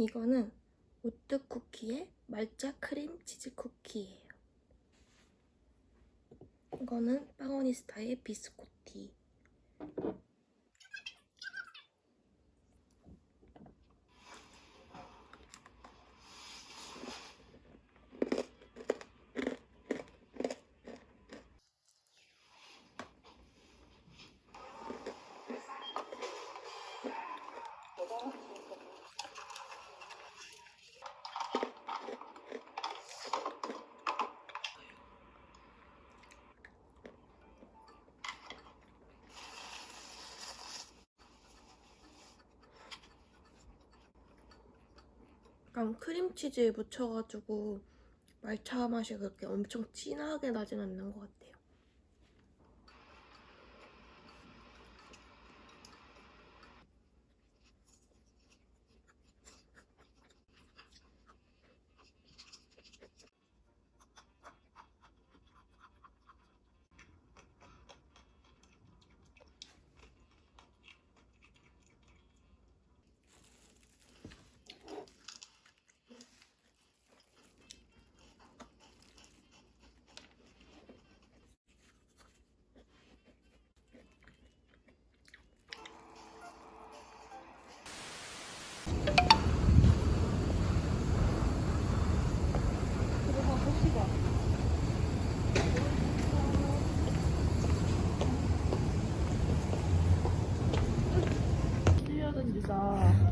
이거는 오트 쿠키의 말자 크림 치즈 쿠키예요. 이거는 빵오니스타의 비스코티. 약간 크림치즈에 묻혀가지고 말차 맛이 그렇게 엄청 진하게 나진 않는 것 같아요. 哦。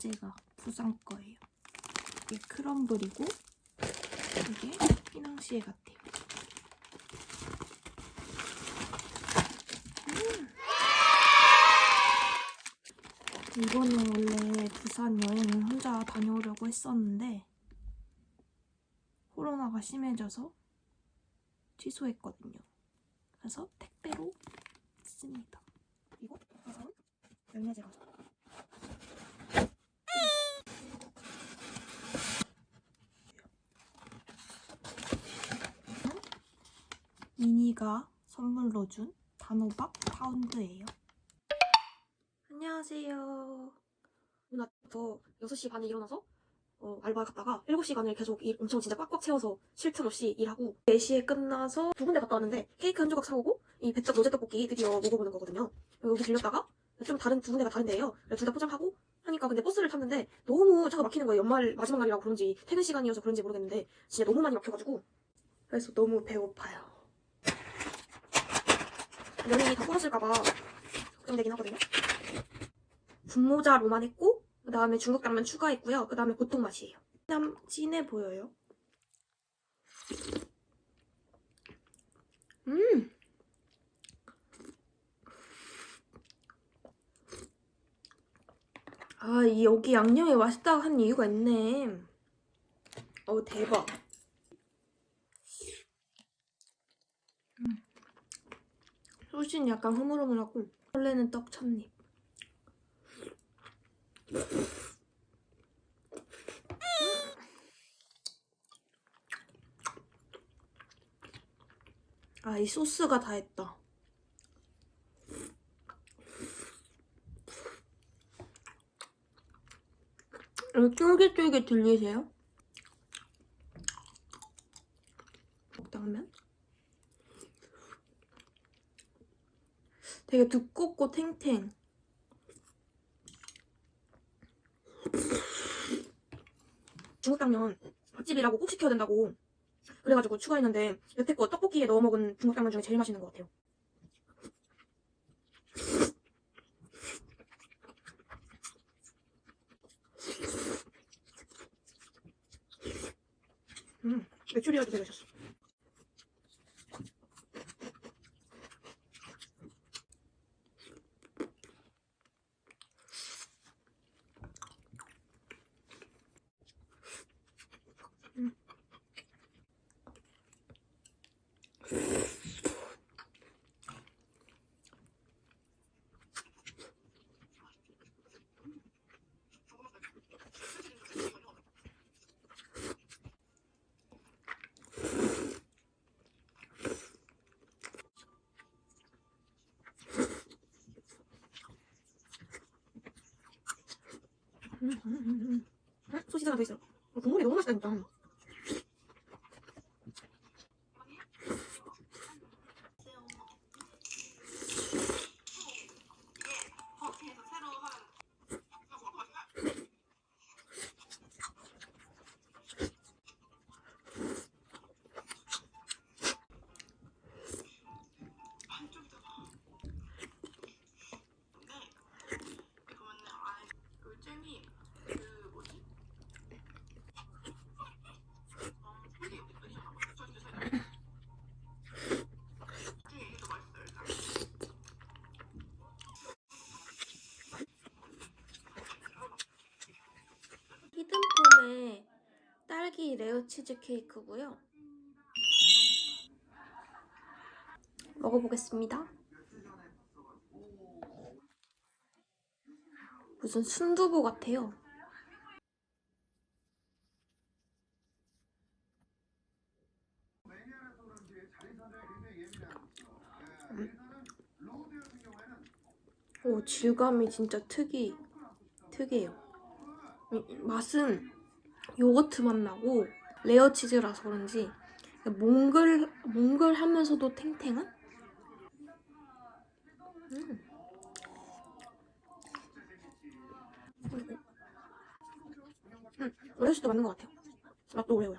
희화제가 부산 거예요. 이게 크럼블이고 이게 피낭시에 같아요. 음. 이거는 원래 부산 여행을 혼자 다녀오려고 했었는데 코로나가 심해져서 취소했거든요. 그래서 택배로 씁니다. 이거 우선 열매제 가져. 미니가 선물로 준 단호박 파운드예요. 안녕하세요. 오늘 아침부터 6시 반에 일어나서 어, 알바 갔다가 7시간을 계속 일 엄청 진짜 꽉꽉 채워서 쉴 틈 없이 일하고 4시에 끝나서 두 군데 갔다 왔는데 케이크 한 조각 사오고 이 배떡 로제 떡볶이 드디어 먹어보는 거거든요. 여기 들렸다가 좀 다른 두 군데가 다른데요. 둘 다 포장하고 하니까 근데 버스를 탔는데 너무 차가 막히는 거예요. 연말 마지막 날이라고 그런지 퇴근 시간이어서 그런지 모르겠는데 진짜 너무 많이 막혀가지고 그래서 너무 배고파요. 면이 다 부러질까봐 걱정되긴 하거든요. 분모자로만 했고 그 다음에 중국 당면 추가했고요. 그 다음에 보통 맛이에요. 그냥 진해 보여요. 음. 아, 이 여기 양념이 맛있다고 한 이유가 있네. 어, 대박. 소신 약간 흐물흐물하고 원래는 떡 첫입. 아, 이 소스가 다 했다. 이거 쫄깃쫄깃 들리세요? 당면? 되게 두껍고 탱탱. 중국 당면 맛집이라고 꼭 시켜야 된다고 그래가지고 추가했는데 여태껏 떡볶이에 넣어 먹은 중국 당면 중에 제일 맛있는 것 같아요. 음, 메추리알도 맛있어. 음, 음, 음, 음. 음, 소시지 하나 더 있어. 어, 국물이 너무 맛있다니까. 그 잼이 그 뭐지? 히든폼의 딸기 레어 치즈 케이크고요. 먹어보겠습니다. 무슨 순두부 같아요. 음. 오, 질감이 진짜 특이, 특이해요. 이- 맛은 요거트 맛 나고 레어 치즈라서 그런지 몽글 몽글하면서도 탱탱한? 음. 음, 레어치도 맞는 것 같아요. 맛도 오래오래.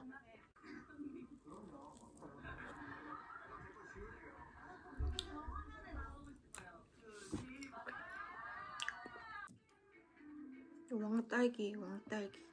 왕딸기, 왕딸기.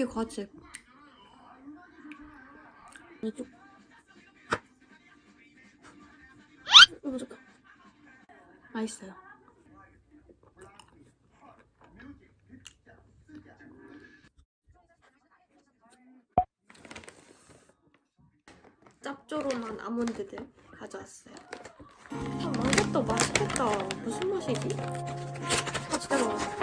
이 과즙. 맛있어요. 짭조름한 아몬드들 가져왔어요. 아, 망고떡 맛있겠다. 무슨 맛이지? 아, 기다려봐.